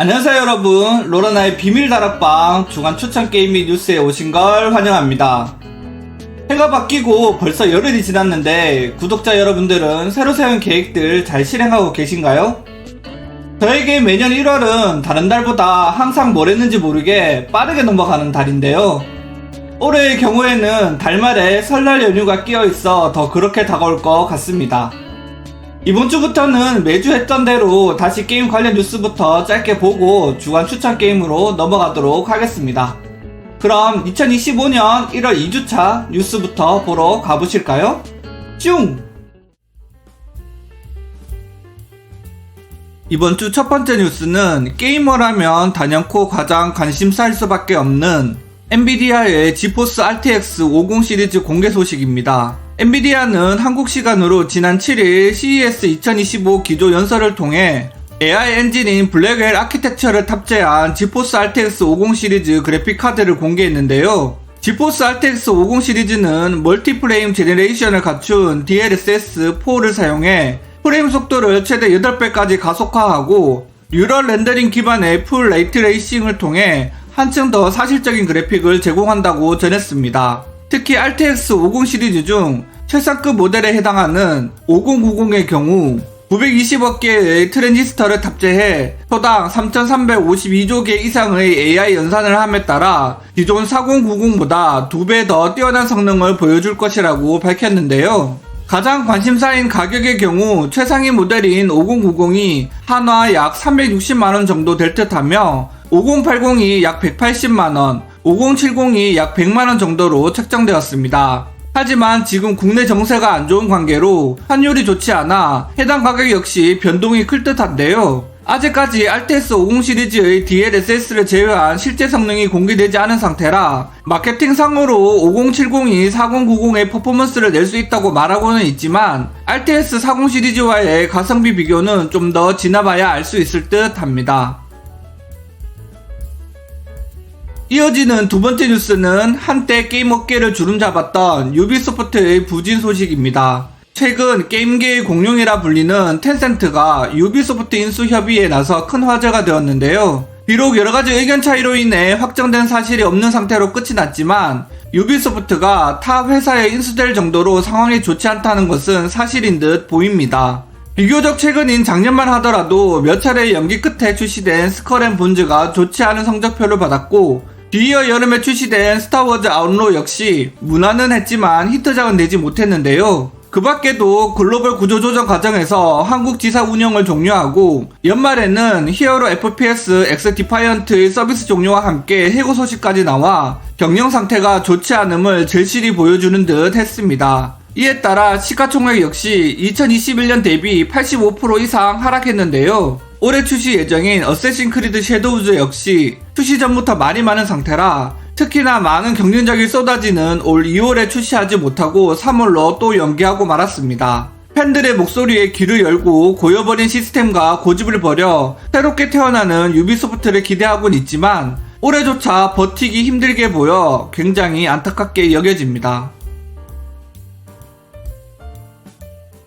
안녕하세요 여러분. 로라나의 비밀 다락방 주간 추천 게임 및 뉴스에 오신 걸 환영합니다. 해가 바뀌고 벌써 열흘이 지났는데 구독자 여러분들은 새로 세운 계획들 잘 실행하고 계신가요? 저에게 매년 1월은 다른 달보다 항상 뭘 했는지 모르게 빠르게 넘어가는 달인데요. 올해의 경우에는 달말에 설날 연휴가 끼어 있어 더 그렇게 다가올 것 같습니다 이번 주부터는 매주 했던 대로 다시 게임 관련 뉴스부터 짧게 보고 주간 추천 게임으로 넘어가도록 하겠습니다. 그럼 2025년 1월 2주차 뉴스부터 보러 가보실까요? 쭉! 이번 주 첫 번째 뉴스는 게이머라면 단연코 가장 관심사일 수밖에 없는 엔비디아의 지포스 RTX 50 시리즈 공개 소식입니다. 엔비디아는 한국 시간으로 지난 7일 CES 2025 기조 연설을 통해 AI 엔진인 블랙웰 아키텍처를 탑재한 지포스 RTX 50 시리즈 그래픽 카드를 공개했는데요. 지포스 RTX 50 시리즈는 멀티프레임 제네레이션을 갖춘 DLSS4를 사용해 프레임 속도를 최대 8배까지 가속화하고 뉴럴 렌더링 기반의 풀 레이트 레이싱을 통해 한층 더 사실적인 그래픽을 제공한다고 전했습니다. 특히 RTX 50 시리즈 중 최상급 모델에 해당하는 5090의 경우 920억 개의 트랜지스터를 탑재해 초당 3352조 개 이상의 AI 연산을 함에 따라 기존 4090보다 2배 더 뛰어난 성능을 보여줄 것이라고 밝혔는데요. 가장 관심사인 가격의 경우 최상위 모델인 5090이 한화 약 360만원 정도 될 듯 하며 5080이 약 180만원, 5070이 약 100만원 정도로 책정되었습니다. 하지만 지금 국내 정세가 안 좋은 관계로 환율이 좋지 않아 해당 가격 역시 변동이 클 듯한데요. 아직까지 RTS 50 시리즈의 DLSS를 제외한 실제 성능이 공개되지 않은 상태라 마케팅상으로 5070이 4090의 퍼포먼스를 낼 수 있다고 말하고는 있지만 RTS 40 시리즈와의 가성비 비교는 좀 더 지나봐야 알 수 있을 듯 합니다. 이어지는 두 번째 뉴스는 한때 게임 업계를 주름잡았던 유비소프트의 부진 소식입니다. 최근 게임계의 공룡이라 불리는 텐센트가 유비소프트 인수 협의에 나서 큰 화제가 되었는데요. 비록 여러가지 의견 차이로 인해 확정된 사실이 없는 상태로 끝이 났지만 유비소프트가 타 회사에 인수될 정도로 상황이 좋지 않다는 것은 사실인 듯 보입니다. 비교적 최근인 작년만 하더라도 몇 차례 연기 끝에 출시된 스컬앤 본즈가 좋지 않은 성적표를 받았고 뒤이어 여름에 출시된 스타워즈 아웃로 역시 문화는 했지만 히트작은 내지 못했는데요. 그 밖에도 글로벌 구조조정 과정에서 한국 지사 운영을 종료하고 연말에는 히어로 FPS 엑스 디파이언트의 서비스 종료와 함께 해고 소식까지 나와 경영 상태가 좋지 않음을 절실히 보여주는 듯 했습니다. 이에 따라 시가총액 역시 2021년 대비 85% 이상 하락했는데요. 올해 출시 예정인 어쌔신 크리드 섀도우즈 역시 출시 전부터 말이 많은 상태라 특히나 많은 경쟁작이 쏟아지는 올 2월에 출시하지 못하고 3월로 또 연기하고 말았습니다. 팬들의 목소리에 귀를 열고 고여버린 시스템과 고집을 버려 새롭게 태어나는 유비소프트를 기대하곤 있지만 올해조차 버티기 힘들게 보여 굉장히 안타깝게 여겨집니다.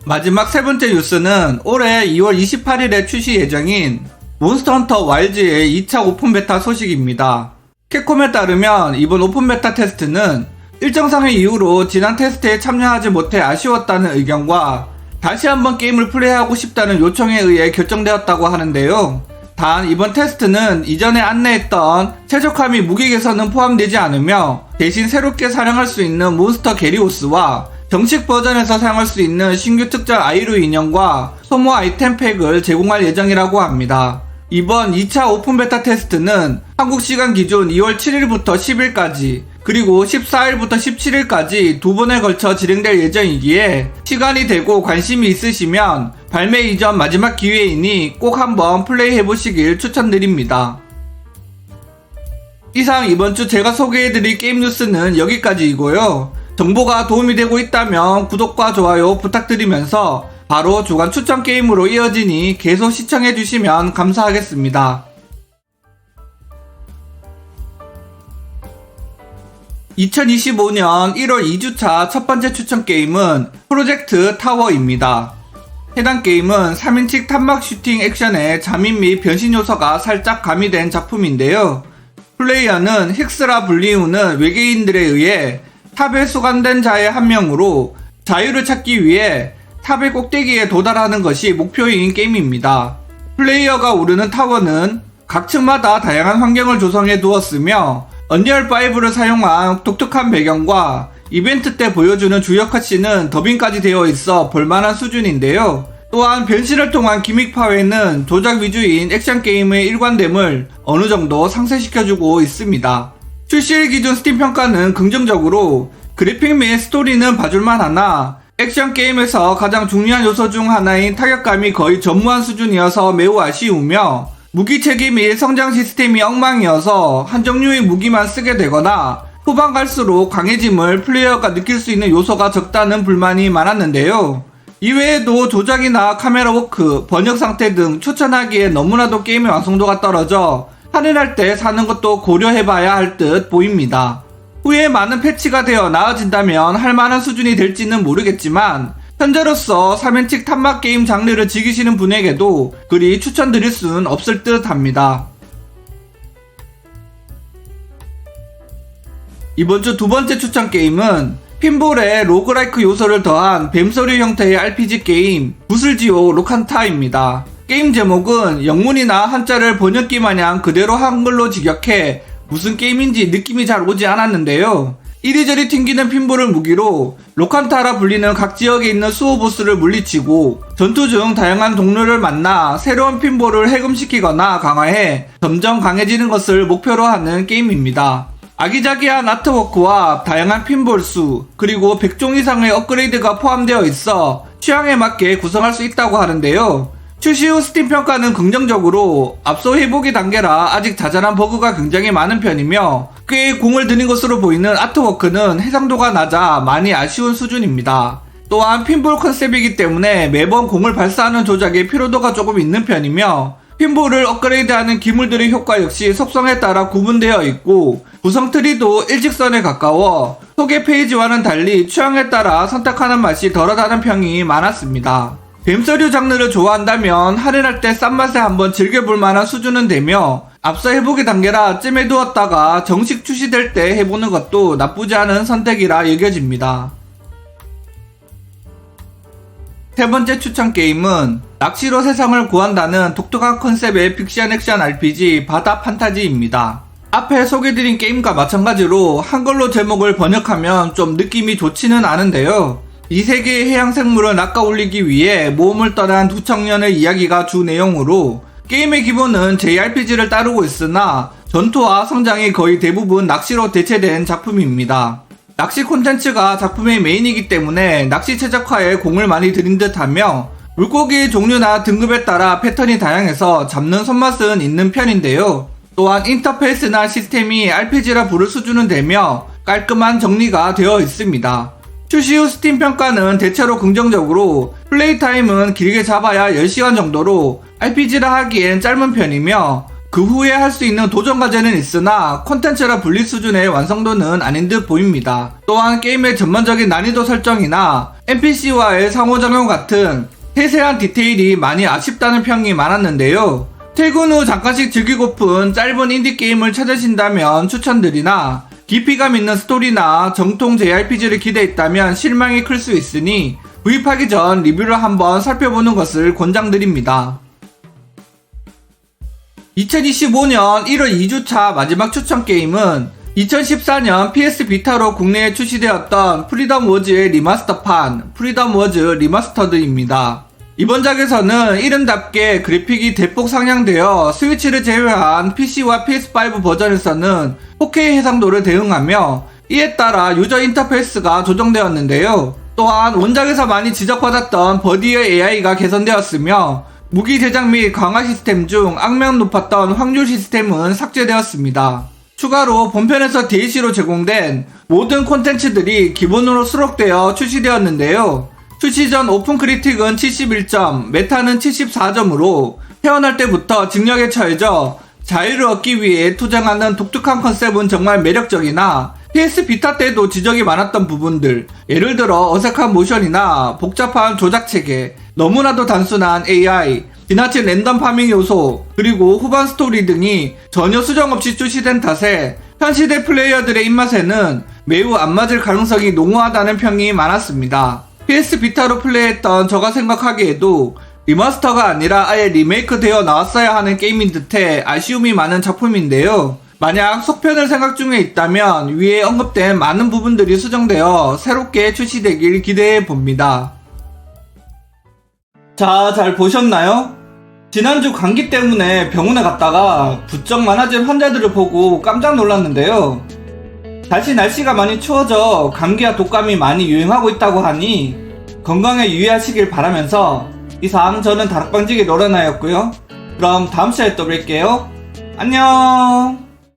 마지막 세 번째 뉴스는 올해 2월 28일에 출시 예정인 몬스터 헌터 와일즈의 2차 오픈 베타 소식입니다. 캡콤에 따르면 이번 오픈 베타 테스트는 일정 상의 이유로 지난 테스트에 참여하지 못해 아쉬웠다는 의견과 다시 한번 게임을 플레이하고 싶다는 요청에 의해 결정되었다고 하는데요. 단 이번 테스트는 이전에 안내했던 최적화 및 무기 개선은 포함되지 않으며 대신 새롭게 사용할 수 있는 몬스터 게리오스와 정식 버전에서 사용할 수 있는 신규 특전 아이루 인형과 소모 아이템 팩을 제공할 예정이라고 합니다. 이번 2차 오픈 베타 테스트는 한국 시간 기준 2월 7일부터 10일까지 그리고 14일부터 17일까지 두 번에 걸쳐 진행될 예정이기에 시간이 되고 관심이 있으시면 발매 이전 마지막 기회이니 꼭 한번 플레이 해 보시길 추천드립니다. 이상 이번 주 제가 소개해드릴 게임 뉴스는 여기까지이고요. 정보가 도움이 되고 있다면 구독과 좋아요 부탁드리면서 바로 주간 추천 게임으로 이어지니 계속 시청해 주시면 감사하겠습니다. 2025년 1월 2주차 첫 번째 추천 게임은 프로젝트 타워입니다. 해당 게임은 3인칭 탑막 슈팅 액션에 잠입 및 변신 요소가 살짝 가미된 작품인데요. 플레이어는 힉스라 불리우는 외계인들에 의해 탑에 수감된 자의 한 명으로 자유를 찾기 위해 탑의 꼭대기에 도달하는 것이 목표인 게임입니다. 플레이어가 오르는 타워는 각 층마다 다양한 환경을 조성해 두었으며 언리얼 5를 사용한 독특한 배경과 이벤트 때 보여주는 주요 컷신은 더빙까지 되어 있어 볼만한 수준인데요. 또한 변신을 통한 기믹 파괴는 조작 위주인 액션 게임의 일관됨을 어느 정도 상쇄시켜주고 있습니다. 출시일 기준 스팀 평가는 긍정적으로 그래픽 및 스토리는 봐줄만 하나 액션 게임에서 가장 중요한 요소 중 하나인 타격감이 거의 전무한 수준이어서 매우 아쉬우며 무기 체계 및 성장 시스템이 엉망이어서 한 종류의 무기만 쓰게 되거나 후반 갈수록 강해짐을 플레이어가 느낄 수 있는 요소가 적다는 불만이 많았는데요. 이외에도 조작이나 카메라 워크, 번역 상태 등 추천하기에 너무나도 게임의 완성도가 떨어져 할인할 때 사는 것도 고려해봐야 할 듯 보입니다. 후에 많은 패치가 되어 나아진다면 할 만한 수준이 될지는 모르겠지만 현재로서 3인칭 탑막 게임 장르를 즐기시는 분에게도 그리 추천드릴 수는 없을 듯 합니다. 이번 주 두 번째 추천 게임은 핀볼에 로그라이크 요소를 더한 뱀소리 형태의 RPG 게임 구슬지오 로칸타입니다. 게임 제목은 영문이나 한자를 번역기 마냥 그대로 한글로 직역해 무슨 게임인지 느낌이 잘 오지 않았는데요. 이리저리 튕기는 핀볼을 무기로 로칸타라 불리는 각 지역에 있는 수호 보스를 물리치고 전투 중 다양한 동료를 만나 새로운 핀볼을 해금시키거나 강화해 점점 강해지는 것을 목표로 하는 게임입니다. 아기자기한 아트워크와 다양한 핀볼 수, 그리고 100종 이상의 업그레이드가 포함되어 있어 취향에 맞게 구성할 수 있다고 하는데요. 출시 후 스팀 평가는 긍정적으로 앞서 회복이 단계라 아직 자잘한 버그가 굉장히 많은 편이며 꽤 공을 들인 것으로 보이는 아트워크는 해상도가 낮아 많이 아쉬운 수준입니다. 또한 핀볼 컨셉이기 때문에 매번 공을 발사하는 조작에 피로도가 조금 있는 편이며 핀볼을 업그레이드하는 기물들의 효과 역시 속성에 따라 구분되어 있고 구성 트리도 일직선에 가까워 소개 페이지와는 달리 취향에 따라 선택하는 맛이 덜하다는 평이 많았습니다. 뱀서류 장르를 좋아한다면 할인할 때 싼 맛에 한번 즐겨볼 만한 수준은 되며 앞서 해보기 단계라 찜해 두었다가 정식 출시될 때 해보는 것도 나쁘지 않은 선택이라 여겨집니다. 세 번째 추천 게임은 낚시로 세상을 구한다는 독특한 컨셉의 픽션 액션 RPG 바다 판타지입니다. 앞에 소개드린 게임과 마찬가지로 한글로 제목을 번역하면 좀 느낌이 좋지는 않은데요. 이 세계의 해양 생물을 낚아올리기 위해 모험을 떠난 두 청년의 이야기가 주 내용으로 게임의 기본은 JRPG를 따르고 있으나 전투와 성장이 거의 대부분 낚시로 대체된 작품입니다. 낚시 콘텐츠가 작품의 메인이기 때문에 낚시 최적화에 공을 많이 들인 듯 하며 물고기의 종류나 등급에 따라 패턴이 다양해서 잡는 손맛은 있는 편인데요. 또한 인터페이스나 시스템이 RPG라 부를 수준은 되며 깔끔한 정리가 되어 있습니다. 출시 후 스팀 평가는 대체로 긍정적으로 플레이 타임은 길게 잡아야 10시간 정도로 RPG라 하기엔 짧은 편이며 그 후에 할 수 있는 도전 과제는 있으나 콘텐츠라 분리 수준의 완성도는 아닌 듯 보입니다. 또한 게임의 전반적인 난이도 설정이나 NPC와의 상호작용 같은 세세한 디테일이 많이 아쉽다는 평이 많았는데요. 퇴근 후 잠깐씩 즐기고픈 짧은 인디게임을 찾으신다면 추천드리나 깊이감 있는 스토리나 정통 JRPG를 기대했다면 실망이 클 수 있으니 구입하기 전 리뷰를 한번 살펴보는 것을 권장드립니다. 2025년 1월 2주차 마지막 추천 게임은 2014년 PS 비타로 국내에 출시되었던 프리덤 워즈의 리마스터판 프리덤 워즈 리마스터드입니다. 이번 작에서는 이름답게 그래픽이 대폭 상향되어 스위치를 제외한 PC와 PS5 버전에서는 4K 해상도를 대응하며 이에 따라 유저 인터페이스가 조정되었는데요. 또한 원작에서 많이 지적받았던 버디의 AI가 개선되었으며 무기 제작 및 강화 시스템 중 악명 높았던 확률 시스템은 삭제되었습니다. 추가로 본편에서 DLC로 제공된 모든 콘텐츠들이 기본으로 수록되어 출시되었는데요. 출시 전 오픈 크리틱은 71점, 메타는 74점으로 태어날 때부터 직력에 처해져 자유를 얻기 위해 투쟁하는 독특한 컨셉은 정말 매력적이나 PS 비타 때도 지적이 많았던 부분들, 예를 들어 어색한 모션이나 복잡한 조작 체계, 너무나도 단순한 AI, 지나친 랜덤 파밍 요소, 그리고 후반 스토리 등이 전혀 수정 없이 출시된 탓에 현 시대 플레이어들의 입맛에는 매우 안 맞을 가능성이 농후하다는 평이 많았습니다. PS 비타로 플레이했던 저가 생각하기에도 리마스터가 아니라 아예 리메이크 되어 나왔어야 하는 게임인 듯해 아쉬움이 많은 작품인데요. 만약 속편을 생각 중에 있다면 위에 언급된 많은 부분들이 수정되어 새롭게 출시되길 기대해 봅니다. 자, 잘 보셨나요? 지난주 감기 때문에 병원에 갔다가 부쩍 많아진 환자들을 보고 깜짝 놀랐는데요. 다시 날씨가 많이 추워져 감기와 독감이 많이 유행하고 있다고 하니 건강에 유의하시길 바라면서 이상 저는 다락방지기 노련하였고요. 그럼 다음 시간에 또 뵐게요. 안녕!